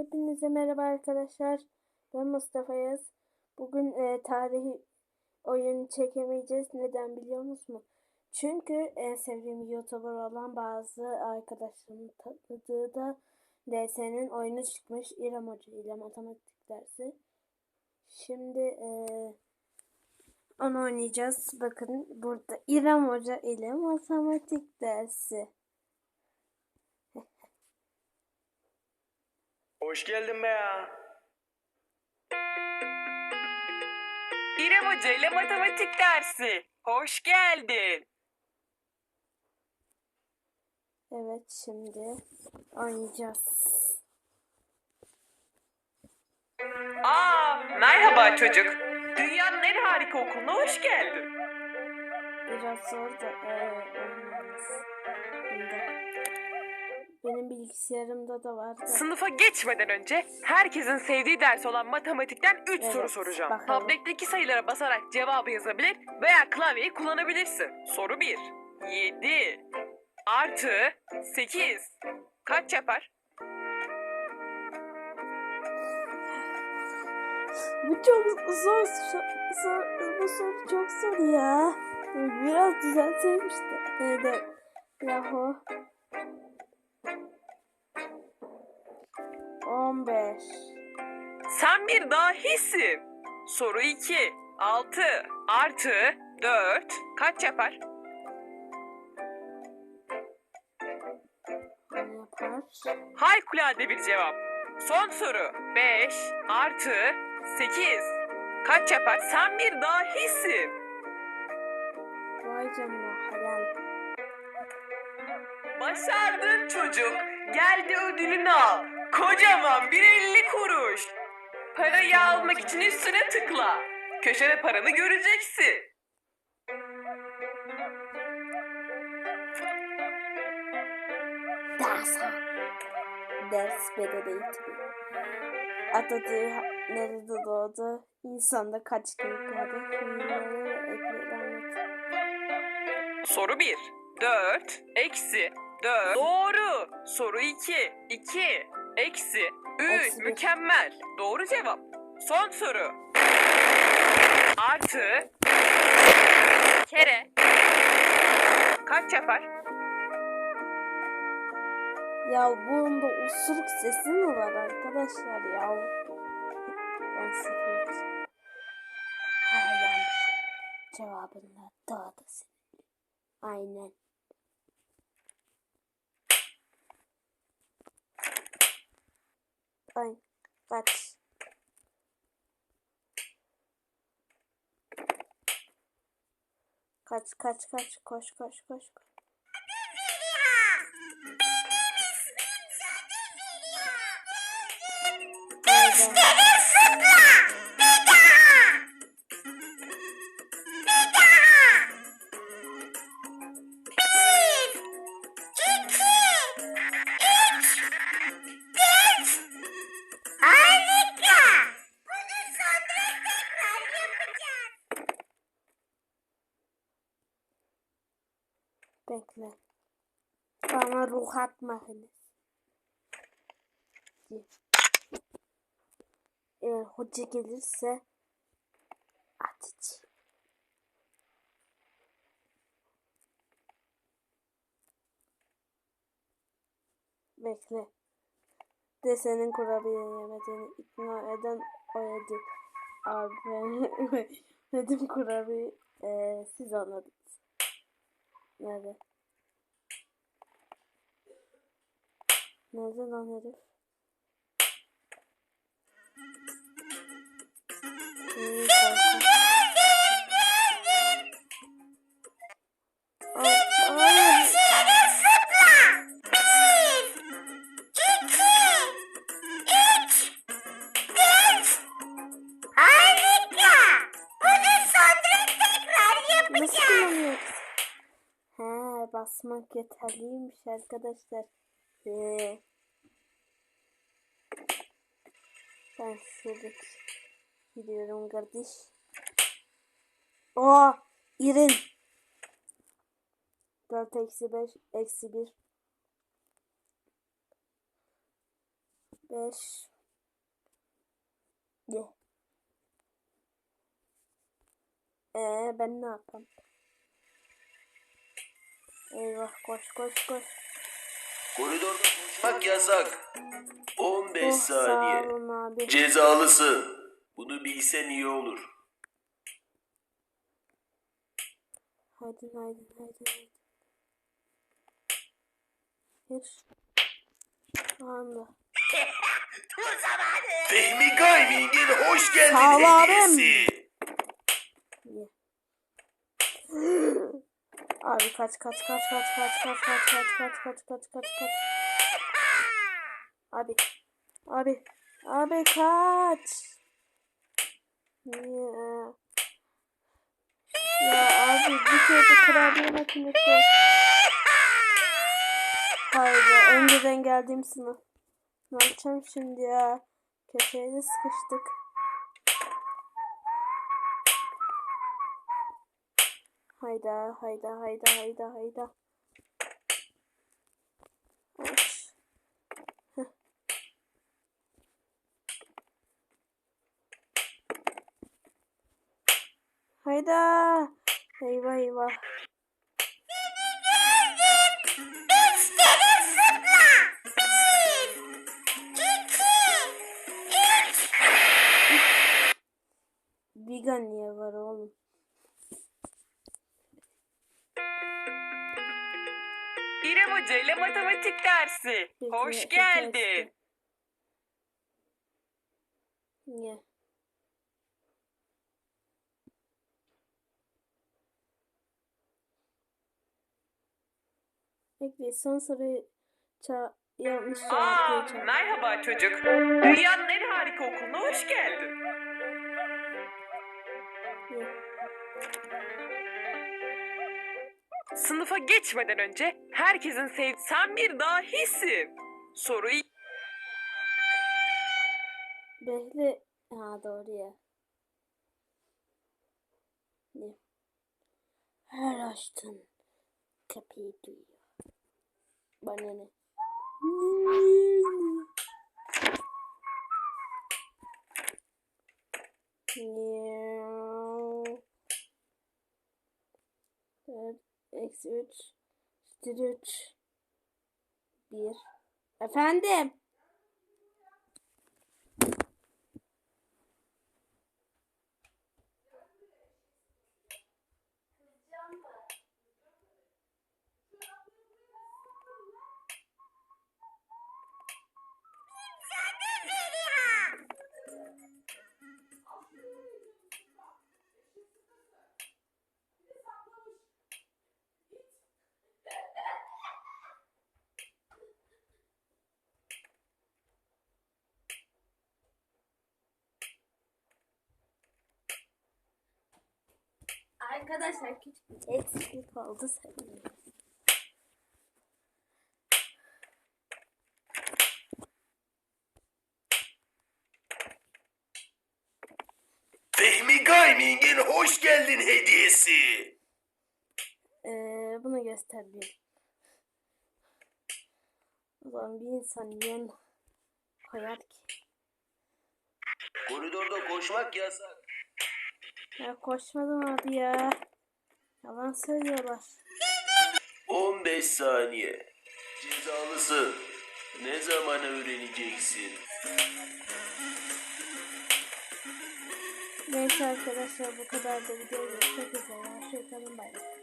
Hepinize merhaba arkadaşlar. Ben Mustafa Yaz. Bugün e, tarihi oyun çekemeyeceğiz. Neden biliyor musunuz? Çünkü en sevdiğim YouTuber olan bazı arkadaşlarımın tanıdığı da DS'nin oyunu çıkmış. İrem Hoca ile matematik dersi. Şimdi e, onu oynayacağız. Bakın burada İrem Hoca ile matematik dersi. Hoş geldin be ya. İrem Hoca ile matematik dersi. Hoş geldin. Evet şimdi oynayacağız. Aa, merhaba çocuk. Dünyanın en harika okuluna hoş geldin. Biraz zor da e. Bunda. Benim bilgisayarımda da var da. Sınıfa geçmeden önce herkesin sevdiği ders olan matematikten 3 Evet, soru soracağım. bakalım. Tabletteki sayılara basarak cevabı yazabilir veya klavyeyi kullanabilirsin. Soru 1. 7 artı 8 kaç yapar? Bu çok zor, zor, bu soru çok zor ya. Biraz düzeltseydim işte. Neydi? Yahu. 15. Sen bir dahisin. Soru 2. 6 artı 4 kaç yapar? Yapar? Harikulade bir cevap. Son soru. 5 artı 8 kaç yapar? Sen bir dahisin. Vay canına helal. Başardın çocuk. Gel de ödülünü al. Kocaman bir 50 kuruş. Parayı almak için üstüne tıkla. Köşede paranı göreceksin. Dersa. Ders beden eğitimi. Atatürk nerede doğdu? İnsanda kaç gün kaldı? Fiilleri ve ekleri anlat. Soru 1. 4 eksi 4. Doğru. Soru 2. 2 eksi 3. Eksi bir. Mükemmel. Doğru cevap. Son soru. Artı kere kaç yapar? Ya bunda usuruk sesi mi var arkadaşlar ya? Ben sıfır. Hayır. Cevabında. Aynen. Ay kaç. Kaç kaç kaç koş koş koş. koş. Bekle. Bana ruh atma henüz. Eğer hoca gelirse atacağım. Bekle. Desenin kurabiye yemediğini ikna eden o yedi. Abi ben yedim kurabiye. Ee, siz anladınız. Nerede? Nerede lan herif? Basmak yeterliymiş arkadaşlar. Ee, ben şuradaki gidiyorum kardeş. Oo, İrin. 4 eksi 5 eksi 1. 5 Ye. Ee, ben ne yapayım? Eyvah koş koş koş. Koridorda koşmak yasak. 15 Oh, sağ saniye. olun abi. Cezalısın. Bunu bilsen iyi olur. Haydi haydi haydi haydi. Bir. Anda. Fehmi Gaming'in hoş geldin Sağ ol abim. hediyesi. Ye. Abi kaç kaç kaç kaç kaç kaç kaç kaç kaç kaç kaç kaç kaç. Abi. Abi. Abi kaç. Niye? Ya abi bir kere de kurabiye makinesi. Haydi önceden geldiğim sınıf. Ne yapacağım şimdi ya? Köşeye de sıkıştık. Hayda hayda hayda hayda hayda. Aç. Hayda. Eyvah eyvah. Vegan niye Hoca ile matematik dersi. Hoş geldin. Bekle son soruyu ça yanlış Aa, merhaba çocuk. Dünyanın en harika okuluna hoş geldin. Sınıfa geçmeden önce herkesin sev... Sen bir dahisin. Soruyu Bekle. Ha doğru ya. Ne? Her açtın kapıyı duyuyor. Bana ne? eksi 3 üstü 3 1 Efendim? Arkadaşlar küçük bir eksiklik oldu sanırım. Fehmi Gaming'in hoş geldin hediyesi. Ee, bunu göstereyim. O zaman bir insan yen koyar ki. Koridorda koşmak yasak. Ya koşmadım abi ya. Yalan söylüyorlar. 15 saniye. Cezalısın. Ne zaman öğreneceksin? Neyse arkadaşlar bu kadar da video görüşmek üzere. Hoşçakalın bay bay.